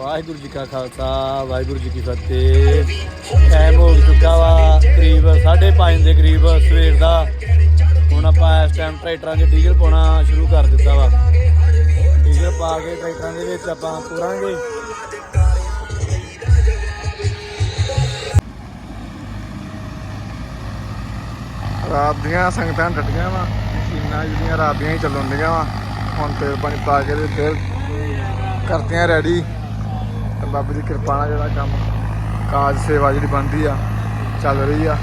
ਵਾਹਿਗੁਰੂ ਜੀ ਕਾ ਖਾਲਸਾ, ਵਾਹਿਗੁਰੂ ਜੀ ਕੀ ਫਤਿਹ। ਟਾਈਮ ਹੋ ਚੁੱਕਾ ਵਾ, ਕਰੀਬ 5:30 ਦੇ ਕਰੀਬ ਸਵੇਰ ਦਾ। ਹੁਣ ਆਪਾਂ ਇਸ ਟਾਈਮ ਟਰੈਕਟਰਾਂ 'ਚ ਡੀਜ਼ਲ ਪਾਉਣਾ ਸ਼ੁਰੂ ਕਰ ਦਿੱਤਾ ਵਾ। ਡੀਜ਼ਲ ਪਾ ਕੇ ਟਰੈਕਟਰਾਂ ਦੇ ਵਿੱਚ ਆਪਾਂ ਤੁਰਾਂਗੇ ਰਾਤ ਦੀਆਂ ਸੰਗਤਾਂ ਡਟੀਆਂ ਵਾ, ਮਸ਼ੀਨਾਂ ਜਿਹੜੀਆਂ ਰਾਤ ਦੀਆਂ ਹੀ ਚੱਲਣ ਡੀਆਂ ਵਾ। ਹੁਣ ਤੇਲ ਪਾਣੀ ਪਾ ਕੇ ਤੇ ਫਿਰ ਕਰਤੀਆਂ ਰੈਡੀ ਬਾਬੇ ਦੀ ਕਿਰਪਾ ਨਾਲ ਜਿਹੜਾ ਕੰਮ, ਕਾਜ ਸੇਵਾ ਜਿਹੜੀ ਬਣਦੀ ਆ, ਚੱਲ ਰਹੀ ਆ।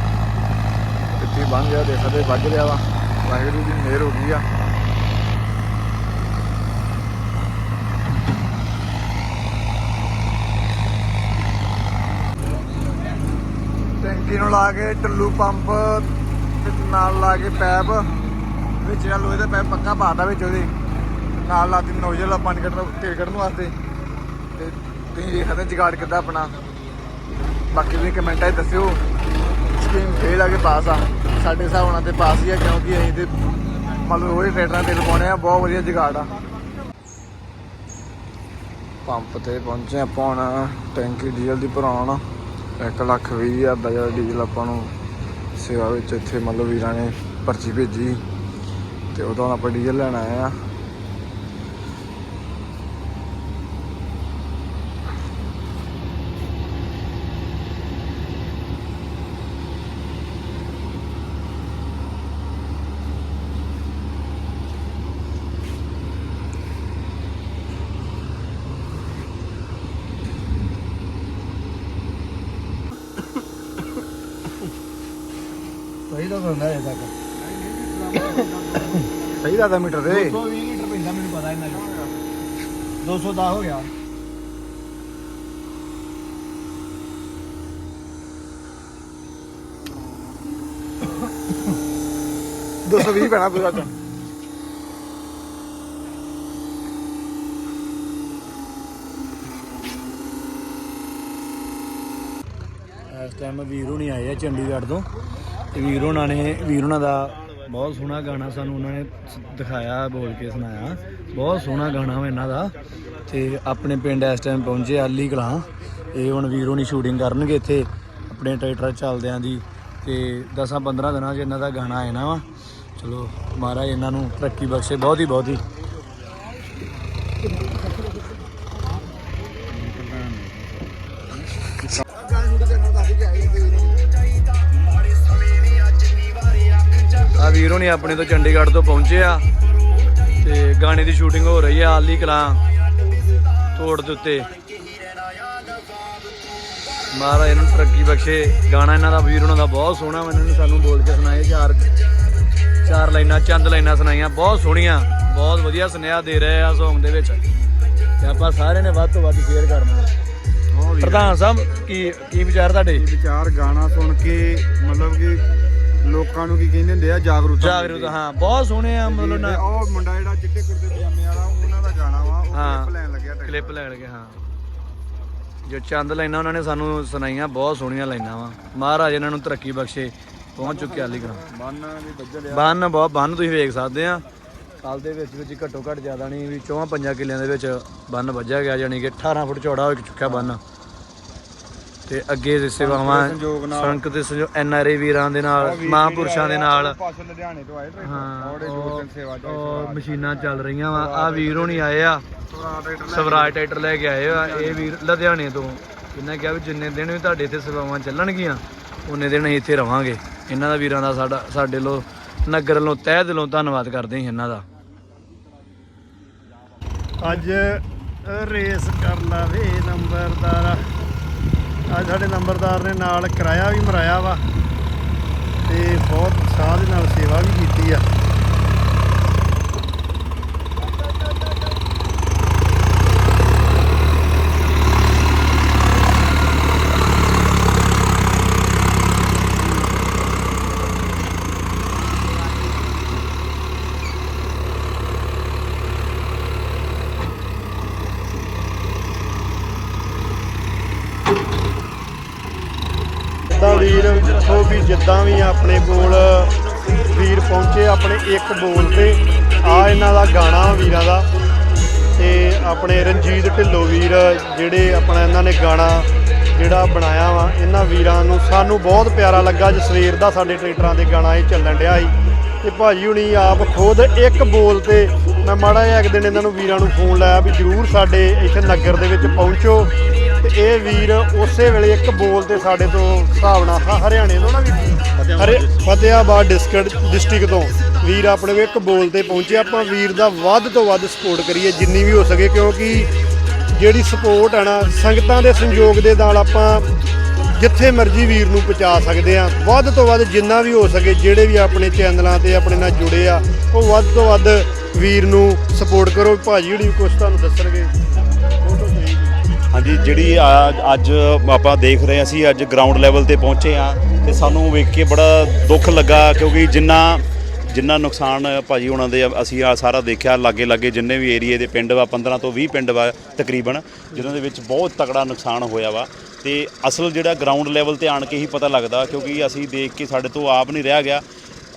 ਕਿੱਥੇ ਬਣ ਗਿਆ ਦੇਖਦੇ ਵੱਜ ਰਿਹਾ ਵਾ। ਵਾਹਿਗੁਰੂ ਦੀ ਮਿਹਰ ਹੋ ਗਈ ਆ। ਟੈਂਕੀ ਨੂੰ ਲਾ ਕੇ ਟੱਲੂ ਪੰਪ ਨਾਲ ਲਾ ਕੇ ਪੈਪ, ਵਿੱਚ ਜਿਹੜਾ ਲੋਹੇ ਦਾ ਪੈਪ ਪੱਕਾ ਪਾਤਾ ਵਿੱਚ ਉਹਦੇ। ਨਾਲ ਲਾਤੀ ਨੋਜ਼ਲ ਆ ਪਾਣੀ ਕੱਢਣ ਤੇਲ ਕੱਢਣ ਵਾਸਤੇ। ਤੇ ਤੁਸੀਂ ਦੇਖਦੇ ਜਗਾੜ ਕਿੱਦਾਂ ਆਪਣਾ। ਬਾਕੀ ਵੀ ਕਮੈਂਟਾਂ 'ਚ ਦੱਸਿਓ। ਸਕੀਮ ਫੇਲ ਆ ਕੇ ਪਾਸ ਆ। ਸਾਡੇ ਹਿਸਾਬ ਨਾਲ ਤੇ ਪਾਸ ਹੀ ਆ, ਕਿਉਂਕਿ ਅਸੀਂ ਤੇ ਮੰਨ ਲਓ ਉਹੀ ਟਰੈਕਟਰਾਂ ਤੇਲ ਪਾਉਣੇ ਆ, ਬਹੁਤ ਵਧੀਆ ਜਗਾੜ ਆ। ਪੰਪ ਤੇ ਪਹੁੰਚੇ ਆਪਾਂ ਹੁਣ, ਟੈਂਕੀ ਡੀਜ਼ਲ ਦੀ ਭਰਾਉਣ। 1 ਲੱਖ ਵੀਹ ਹਜ਼ਾਰ ਦਾ ਜਿਹੜਾ ਡੀਜ਼ਲ ਆਪਾਂ ਨੂੰ ਸੇਵਾ ਵਿੱਚ ਇੱਥੇ ਮਤਲਬ ਵੀਰਾਂ ਨੇ ਪਰਚੀ ਭੇਜੀ। ਤੇ ਉਦੋਂ ਹੁਣ ਆਪਾਂ ਡੀਜ਼ਲ ਲੈਣ ਆਏ ਆ। ਸਹੀ ਤਾਂ ਹੁੰਦਾ ਇਹ ਤੱਕ। ਸਹੀ ਦਾ ਮੀਟਰ ਤੇ। 220 ਲੀਟਰ ਪੈਂਦਾ ਮੈਨੂੰ ਪਤਾ ਇਹਨਾਂ ਦਾ 210 ਹੋ ਗਿਆ। ਦੋ ਸੌ ਵੀਹ ਪੈਣਾ ਪੂਰਾ ਚ ਇਸ ਟਾਈਮ ਵੀਰ ਹੁਣੀ ਆਏ ਆ ਚੰਡੀਗੜ੍ਹ ਤੋਂ ਤੇ। ਵੀਰ ਹੁਣਾਂ ਨੇ ਵੀਰ ਹੁਣਾਂ ਦਾ ਬਹੁਤ ਸੋਹਣਾ ਗਾਣਾ ਸਾਨੂੰ ਉਹਨਾਂ ਨੇ ਦਿਖਾਇਆ ਬੋਲ ਕੇ ਸੁਣਾਇਆ। ਬਹੁਤ ਸੋਹਣਾ ਗਾਣਾ ਵਾ ਇਹਨਾਂ ਦਾ। ਤੇ ਆਪਣੇ ਪਿੰਡ ਇਸ ਟਾਈਮ ਪਹੁੰਚੇ ਆਲੀ ਕਲਾਂ ਇਹ ਹੁਣ ਵੀਰ ਹੁਣੀ ਸ਼ੂਟਿੰਗ ਕਰਨਗੇ ਇੱਥੇ ਆਪਣੇ ਟਰੈਕਟਰ ਚੱਲਦਿਆਂ ਦੀ। ਤੇ 10 15 ਦਿਨਾਂ 'ਚ ਇਹਨਾਂ ਦਾ ਗਾਣਾ ਆਣਾ ਵਾ। ਚਲੋ ਮਹਾਰਾਜ ਇਹਨਾਂ ਨੂੰ ਤਰੱਕੀ ਬਖਸ਼ੇ ਬਹੁਤ ਹੀ ਬਹੁਤ ਹੀ ਆ ਵੀਰ ਹੁਣੀ ਆਪਣੇ ਤੋਂ ਚੰਡੀਗੜ੍ਹ ਤੋਂ ਪਹੁੰਚੇ ਆ ਤੇ ਗਾਣੇ ਦੀ ਸ਼ੂਟਿੰਗ ਹੋ ਰਹੀ ਆ ਆਲੀ ਕਲਾਂ ਤੋੜ ਦੇ ਉੱਤੇ। ਮਹਾਰਾਜ ਇਹਨਾਂ ਨੂੰ ਤਰੱਕੀ ਬਖਸ਼ੇ। ਗਾਣਾ ਇਹਨਾਂ ਦਾ ਵੀਰ ਉਹਨਾਂ ਦਾ ਬਹੁਤ ਸੋਹਣਾ ਇਹਨਾਂ ਨੇ ਸਾਨੂੰ ਬੋਲ ਕੇ ਸੁਣਾਏ ਚਾਰ ਚਾਰ ਲਾਈਨਾਂ ਚੰਦ ਲਾਈਨਾਂ ਸੁਣਾਈਆਂ ਬਹੁਤ ਸੋਹਣੀਆਂ ਬਹੁਤ ਵਧੀਆ ਸੁਨੇਹਾ ਦੇ ਰਹੇ ਆ Song ਦੇ ਵਿੱਚ। ਤੇ ਆਪਾਂ ਸਾਰਿਆਂ ਨੇ ਵੱਧ ਤੋਂ ਵੱਧ ਸ਼ੇਅਰ ਕਰਨਾ ਪ੍ਰਧਾਨ ਸਾਹਿਬ ਕੀ ਕੀ ਵਿਚਾਰ ਤੁਹਾਡੇ? ਵਿਚਾਰ ਗਾਣਾ ਸੁਣ ਕੇ ਮਤਲਬ ਕਿ ਲੋਕਾਂ ਨੂੰ ਕੀ ਕਹਿੰਦੇ ਹੁੰਦੇ ਆ? ਜਾਗਰੂਕਤਾ ਜਾਗਰੂਕ ਹਾਂ। ਬਹੁਤ ਸੋਹਣੇ ਆ ਮਤਲਬ ਨਾ ਉਹ ਮੁੰਡਾ ਜਿਹੜਾ ਚਿੱਟੇ ਕੁੜਤੇ ਪਜਾਮੇ ਵਾਲਾ ਉਹਨਾਂ ਦਾ ਗਾਣਾ ਵਾ ਉਹ ਹਾਂ। ਕਲਿੱਪ ਲੈਣ ਲੱਗਿਆ ਟਰੈਕਟਰ। ਕਲਿੱਪ ਲੈਣ ਗਏ ਹਾਂ। ਜੋ ਚੰਦ ਲਾਈਨਾਂ ਉਹਨਾਂ ਨੇ ਸਾਨੂੰ ਸੁਣਾਈਆਂ ਬਹੁਤ ਸੋਹਣੀਆਂ ਲਾਈਨਾਂ ਵਾ। ਮਹਾਰਾਜ ਇਹਨਾਂ ਨੂੰ ਤਰੱਕੀ ਬਖਸ਼ੇ ਪਹੁੰਚ ਚੁੱਕੇ ਗਰਾਂ ਬੰਨ ਵੀ ਵੱਜਣ ਬੰਨ ਬਹੁਤ ਬੰਨ ਤੁਸੀਂ ਵੇਖ ਸਕਦੇ ਆ। ਕੱਲ ਦੇ ਵਿੱਚ ਵਿੱਚ ਘੱਟੋ ਘੱਟ ਜ਼ਿਆਦਾ ਨਹੀਂ ਵੀ ਚੌਹਾਂ ਪੰਜਾਂ ਕਿੱਲਿਆਂ ਦੇ ਵਿੱਚ ਬੰਨ ਵੱਜਿਆ ਗਿਆ ਯਾਨੀ ਕਿ 18 ਫੁੱਟ ਚੌੜਾ ਹੋ ਚੁੱਕਿਆ ਬੰਨ। ਤੇ ਅੱਗੇ ਦੇ ਸੇਵਾਵਾਂ। ਸੰਗਤ ਦੇ ਸੰਯੋਗ ਐਨ ਆਰ ਆਈ ਵੀਰਾਂ ਦੇ ਨਾਲ ਮਹਾਂਪੁਰਸ਼ਾਂ ਦੇ ਨਾਲ। ਪਾਸੋਂ ਲੁਧਿਆਣੇ ਤੋਂ ਆਏ ਹਾਂ ਮਸ਼ੀਨਾਂ ਚੱਲ ਰਹੀਆਂ ਵਾ। ਆ ਵੀਰ ਹੋਣੀ ਆਏ ਆ। ਸਵਰਾਜ ਟਰੈਕਟਰ ਲੈ ਕੇ ਆਏ ਆ। ਇਹ ਵੀਰ ਲੁਧਿਆਣੇ ਤੋਂ। ਇਹਨਾਂ ਕਿਹਾ ਵੀ ਜਿੰਨੇ ਦਿਨ ਵੀ ਤੁਹਾਡੇ ਇੱਥੇ ਸੇਵਾਵਾਂ ਚੱਲਣਗੀਆਂ ਉਹਨੇ ਦਿਨ ਅਸੀਂ ਇੱਥੇ ਰਵਾਂਗੇ। ਇਹਨਾਂ ਦਾ ਵੀਰਾਂ ਦਾ ਸਾਡਾ ਸਾਡੇ ਲੋ ਨਗਰ ਵੱਲੋਂ ਤਹਿ ਦਿਲੋਂ ਧੰਨਵਾਦ ਕਰਦੇ ਹਾਂ ਇਹਨਾਂ ਦਾ। ਅੱਜ ਰੇਸ ਕਰ ਲਾਵੇ ਨੰਬਰਦਾਰ। ਅੱਜ ਸਾਡੇ ਨੰਬਰਦਾਰ ਨੇ ਨਾਲ ਕਿਰਾਇਆ ਵੀ ਮਰਾਇਆ ਵਾ ਤੇ ਬਹੁਤ ਸਾਹ ਦੇ ਨਾਲ ਸੇਵਾ ਵੀ ਕੀਤੀ ਆ। ਤਾਂ ਵੀਰ ਜਿੱਥੋਂ ਵੀ ਜਿੱਦਾਂ ਵੀ ਆਪਣੇ ਕੋਲ, ਵੀਰ ਪਹੁੰਚੇ ਆਪਣੇ ਇੱਕ ਬੋਲ ਤੇ। ਆ ਇਹਨਾਂ ਦਾ ਗਾਣਾ ਵੀਰਾਂ ਦਾ। ਤੇ ਆਪਣੇ ਰਣਜੀਤ ਢਿੱਲੋਂ ਵੀਰ, ਜਿਹੜੇ ਆਪਣਾ ਇਹਨਾਂ ਨੇ ਗਾਣਾ ਜਿਹੜਾ ਬਣਾਇਆ ਵਾ, ਇਹਨਾਂ ਵੀਰਾਂ ਨੂੰ ਸਾਨੂੰ ਬਹੁਤ ਪਿਆਰਾ ਲੱਗਾ। ਅੱਜ ਸਵੇਰ ਦਾ ਸਾਡੇ ਟਰੈਕਟਰਾਂ ਦੇ ਗਾਣਾ ਇਹ ਚੱਲਣ ਡਿਆ ਸੀ। ਤੇ ਭਾਜੀ ਹੁਣੀ ਆਪ ਖੁਦ ਇੱਕ ਬੋਲ ਤੇ ਮੈਂ ਮਾੜਾ ਜਿਹਾ ਇੱਕ ਦਿਨ ਇਹਨਾਂ ਨੂੰ ਵੀਰਾਂ ਨੂੰ ਫੋਨ ਲਾਇਆ ਵੀ ਜਰੂਰ ਸਾਡੇ ਇੱਥੇ ਨਗਰ ਦੇ ਵਿੱਚ ਪਹੁੰਚੋ। ਤੇ ਇਹ ਵੀਰ ਉਸੇ ਵੇਲੇ ਇੱਕ ਬੋਲ ਤੇ ਸਾਡੇ ਤੋਂ ਹਿਸਾਬ ਨਾਲ ਹ- ਹਰਿਆਣੇ ਤੋਂ ਨਾ ਵੀ ਹਰੇ ਫਤਿਆਬਾਦ ਡਿਸਟ੍ਰਿਕਟ ਡਿਸਟ੍ਰਿਕਟ ਤੋਂ ਵੀਰ ਆਪਣੇ ਕੋਲ ਇੱਕ ਬੋਲ ਤੇ ਪਹੁੰਚੇ। ਆਪਾਂ ਵੀਰ ਦਾ ਵੱਧ ਤੋਂ ਵੱਧ ਸਪੋਰਟ ਕਰੀਏ ਜਿੰਨੀ ਵੀ ਹੋ ਸਕੇ ਕਿਉਂਕਿ ਜਿਹੜੀ ਸਪੋਰਟ ਹੈ ਨਾ ਸੰਗਤਾਂ ਦੇ ਸੰਯੋਗ ਦੇ ਨਾਲ ਆਪਾਂ ਜਿੱਥੇ ਮਰਜ਼ੀ ਵੀਰ ਨੂੰ ਪਹੁੰਚਾ ਸਕਦੇ ਆ ਵੱਧ ਤੋਂ ਵੱਧ ਜਿੰਨਾ ਵੀ ਹੋ ਸਕੇ ਜਿਹੜੇ ਵੀ ਆਪਣੇ ਚੈਨਲਾਂ ਤੇ ਆਪਣੇ ਨਾਲ ਜੁੜੇ ਆ ਉਹ ਵੱਧ ਤੋਂ ਵੱਧ ਵੀਰ ਨੂੰ ਸਪੋਰਟ ਕਰੋ। ਭਾਜੀ ਜਿਹੜੀ ਕੁਝ ਤੁਹਾਨੂੰ ਦੱਸਣਗੇ। ਹਾਂਜੀ, ਜਿਹੜੀ ਆ- ਅੱਜ ਆਪਾਂ ਦੇਖ ਰਹੇ ਹਾਂ, ਅਸੀਂ ਅੱਜ ਗਰਾਊਂਡ ਲੈਵਲ ਤੇ ਪਹੁੰਚੇ ਆ ਤੇ ਸਾਨੂੰ ਵੇਖ ਕੇ ਬੜਾ ਦੁੱਖ ਲੱਗਾ ਕਿਉਂਕਿ ਜਿੰਨਾ ਜਿੰਨਾ ਨੁਕਸਾਨ ਭਾਜੀ ਉਹਨਾਂ ਦੇ ਅਸੀਂ ਆ ਸਾਰਾ ਦੇਖਿਆ, ਲਾਗੇ ਲਾਗੇ ਜਿੰਨੇ ਵੀ ਏਰੀਏ ਦੇ ਪਿੰਡ ਵਾ 15 ਤੋਂ 20 ਪਿੰਡ ਵਾ ਤਕਰੀਬਨ ਜਿਨ੍ਹਾਂ ਦੇ ਵਿੱਚ ਬਹੁਤ ਤਕੜਾ ਨੁਕਸਾਨ ਹੋਇਆ ਵਾ। ਤੇ ਅਸਲ ਜਿਹੜਾ ਗਰਾਊਂਡ ਲੈਵਲ ਤੇ ਆਣ ਕੇ ਹੀ ਪਤਾ ਲੱਗਦਾ ਕਿਉਂਕਿ ਅਸੀਂ ਦੇਖ ਕੇ ਸਾਡੇ ਤੋਂ ਆਪ ਨਹੀਂ ਰਹਿ ਗਿਆ।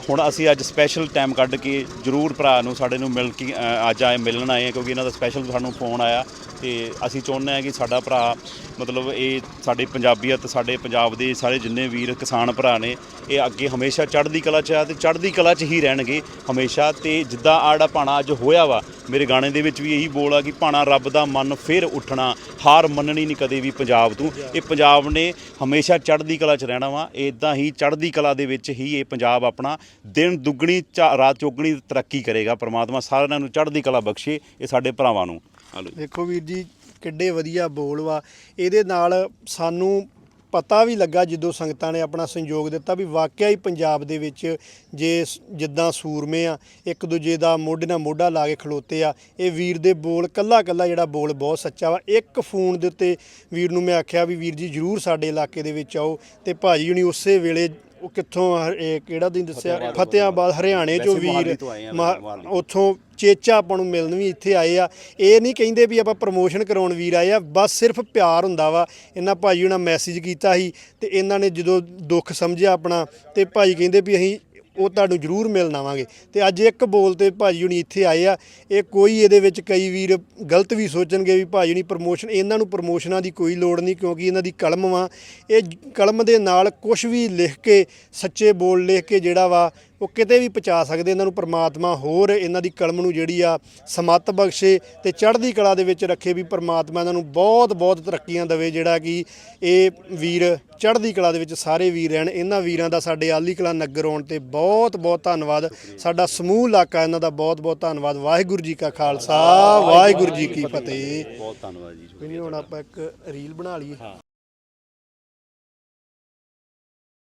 ਹੁਣ ਅਸੀਂ ਅੱਜ ਸਪੈਸ਼ਲ ਟਾਈਮ ਕੱਢ ਕੇ ਜਰੂਰ ਭਰਾ ਨੂੰ ਸਾਡੇ ਨੂੰ ਮਿਲ ਕੇ ਅ, ਅੱਜ ਆਏ ਮਿਲਣ ਆਏ ਹਾਂ ਕਿਉਂਕਿ ਇਹਨਾਂ ਦਾ ਸਪੈਸ਼ਲ ਸਾਨੂੰ ਫੋਨ ਆਇਆ ਤੇ ਅਸੀਂ ਚਾਹੁੰਦੇ ਹਾਂ ਕਿ ਸਾਡਾ ਭਰਾ ਮਤਲਬ ਇਹ ਸਾਡੇ ਪੰਜਾਬੀਅਤ ਸਾਡੇ ਪੰਜਾਬ ਦੇ ਸਾਰੇ ਜਿੰਨੇ ਵੀਰ ਕਿਸਾਨ ਭਰਾ ਨੇ ਇਹ ਅੱਗੇ ਹਮੇਸ਼ਾ ਚੜ੍ਹਦੀ ਕਲਾ 'ਚ ਆ ਤੇ ਚੜ੍ਹਦੀ ਕਲਾ 'ਚ ਹੀ ਰਹਿਣਗੇ ਹਮੇਸ਼ਾ। ਤੇ ਜਿੱਦਾਂ ਆਹ ਜਿਹੜਾ ਭਾਣਾ ਅੱਜ ਹੋਇਆ ਵਾ ਮੇਰੇ ਗਾਣੇ ਦੇ ਵਿੱਚ ਵੀ ਇਹੀ ਬੋਲ ਆ ਕਿ ਭਾਣਾ ਰੱਬ ਦਾ ਮਨ ਫਿਰ ਉੱਠਣਾ ਹਾਰ ਮੰਨਣੀ ਨਹੀਂ ਕਦੇ ਵੀ ਪੰਜਾਬ ਤੋਂ। ਇਹ ਪੰਜਾਬ ਨੇ ਹਮੇਸ਼ਾ ਚੜ੍ਹਦੀ ਕਲਾ 'ਚ ਰਹਿਣਾ ਵਾ ਇਦਾਂ ਹੀ ਚੜ੍ਹਦੀ ਕਲਾ ਦੇ ਵਿੱਚ ਹੀ ਇਹ ਪੰਜਾਬ ਆਪਣਾ ਦਿਨ ਦੁੱਗਣੀ ਚਾ- ਰਾਤ ਚੌਗਣੀ ਤਰੱਕੀ ਕਰੇਗਾ ਪ੍ਰਮਾਤਮਾ ਸਾਰਿਆਂ ਨੂੰ ਚੜ੍ਹਦੀ ਕਲਾ ਬਖਸ਼ੇ ਇਹ ਸਾਡੇ ਭਰਾਵਾਂ ਨੂੰ। ਆਲੋ ਦੇਖੋ ਵੀਰ ਜੀ ਕਿੱਡੇ ਵਧੀਆ ਬੋਲ ਵਾ। ਇਹਦੇ ਨਾਲ ਸਾਨੂੰ ਪਤਾ ਵੀ ਲੱਗਾ ਜਦੋਂ ਸੰਗਤਾਂ ਨੇ ਆਪਣਾ ਸੰਯੋਗ ਦਿੱਤਾ ਵੀ ਵਾਕਿਆ ਹੀ ਪੰਜਾਬ ਦੇ ਵਿੱਚ ਜੇ ਸ- ਜਿੱਦਾਂ ਸੂਰਮੇ ਆ ਇੱਕ ਦੂਜੇ ਦਾ ਮੋਢੇ ਨਾਲ ਮੋਢਾ ਲਾ ਕੇ ਖਲੋਤੇ ਆ ਇਹ ਵੀਰ ਦੇ ਬੋਲ ਕੱਲਾ ਕੱਲਾ ਜਿਹੜਾ ਬੋਲ ਬਹੁਤ ਸੱਚਾ ਵਾ। ਇੱਕ ਫੋਨ ਦੇ ਉੱਤੇ ਵੀਰ ਨੂੰ ਮੈਂ ਆਖਿਆ ਵੀ ਵੀਰ ਜੀ ਜਰੂਰ ਸਾਡੇ ਇਲਾਕੇ ਦੇ ਵਿੱਚ ਆਓ ਤੇ ਭਾਜੀ ਹੁਣੀ ਉਸੇ ਵੇਲੇ ਉਹ ਕਿੱਥੋਂ ਹ- ਇਹ ਕਿਹੜਾ ਦਿਨ ਦੱਸਿਆ? ਫਤਿਆਬਾਦ ਹਰਿਆਣੇ ਚੋਂ ਵੈਸੇ ਮੋਹਾਲੀ ਵੀਰ ਤੋਂ ਆਏ ਆ, ਮਾ- ਮੋਹਾਲੀ। ਉੱਥੋਂ ਚੇਚਾ ਆਪਾਂ ਨੂੰ ਮਿਲਣ ਵੀ ਇੱਥੇ ਆਏ ਆ। ਇਹ ਨਹੀਂ ਕਹਿੰਦੇ ਵੀ ਆਪਾਂ ਪ੍ਰਮੋਸ਼ਨ ਕਰਾਉਣ ਵੀਰ ਆਏ ਆ ਬਸ ਸਿਰਫ ਪਿਆਰ ਹੁੰਦਾ ਵਾ। ਇਹਨਾਂ ਭਾਜੀ ਉਹਨਾਂ ਮੈਸੇਜ ਕੀਤਾ ਸੀ ਤੇ ਇਹਨਾਂ ਨੇ ਜਦੋਂ ਦੁੱਖ ਸਮਝਿਆ ਆਪਣਾ ਤੇ ਭਾਜੀ ਕਹਿੰਦੇ ਵੀ ਅਸੀਂ ਉਹ ਤੁਹਾਨੂੰ ਜ਼ਰੂਰ ਮਿਲ ਨਾਵਾਂਗੇ ਤੇ ਅੱਜ ਇੱਕ ਬੋਲ ਤੇ ਭਾਜੀ ਹੁਣੀ ਇੱਥੇ ਆਏ ਆ। ਇਹ ਕੋਈ ਇਹਦੇ ਵਿੱਚ ਕਈ ਵੀਰ ਗਲਤ ਵੀ ਸੋਚਣਗੇ ਵੀ ਭਾਜੀ ਹੁਣੀ ਪ੍ਰਮੋਸ਼ਨ ਇਹਨਾਂ ਨੂੰ ਪ੍ਰਮੋਸ਼ਨਾਂ ਦੀ ਕੋਈ ਲੋੜ ਨਹੀਂ ਕਿਉਂਕਿ ਇਹਨਾਂ ਦੀ ਕਲਮ ਵਾ। ਇਹ ਕਲਮ ਦੇ ਨਾਲ ਕੁਝ ਵੀ ਲਿਖ ਕੇ, ਸੱਚੇ ਬੋਲ ਲਿਖ ਕੇ ਜਿਹੜਾ ਵਾ ਉਹ ਕਿਤੇ ਵੀ ਪਹੁੰਚਾ ਸਕਦੇ ਇਹਨਾਂ ਨੂੰ ਪ੍ਰਮਾਤਮਾ ਹੋਰ ਇਹਨਾਂ ਦੀ ਕਲਮ ਨੂੰ ਜਿਹੜੀ ਆ ਸਮੱਤ ਬਖਸ਼ੇ ਤੇ ਚੜ੍ਹਦੀ ਕਲਾ ਦੇ ਵਿੱਚ ਰੱਖੇ ਵੀ ਪ੍ਰਮਾਤਮਾ ਇਹਨਾਂ ਨੂੰ ਬਹੁਤ ਬਹੁਤ ਤਰੱਕੀਆਂ ਦੇਵੇ ਜਿਹੜਾ ਕਿ ਇਹ ਵੀਰ ਚੜ੍ਹਦੀ ਕਲਾ ਦੇ ਵਿੱਚ ਸਾਰੇ ਵੀਰ ਰਹਿਣ। ਇਹਨਾਂ ਵੀਰਾਂ ਦਾ ਸਾਡੇ ਆਲੀ ਕਲਾ ਨਗਰ ਆਉਣ ਤੇ ਬਹੁਤ ਬਹੁਤ ਧੰਨਵਾਦ। ਸਾਡਾ ਸਮੂਹ ਇਲਾਕਾ ਇਹਨਾਂ ਦਾ ਬਹੁਤ ਬਹੁਤ ਧੰਨਵਾਦ। ਵਾਹਿਗੁਰੂ ਜੀ ਕਾ ਖਾਲਸਾ ਵਾਹਿਗੁਰੂ ਜੀ ਕੀ ਫਤਿਹ। ਬਹੁਤ ਧੰਨਵਾਦ ਜੀ ਹੁਣ ਆਪਾਂ ਇੱਕ ਰੀਲ ਬਣਾ ਲਈਏ।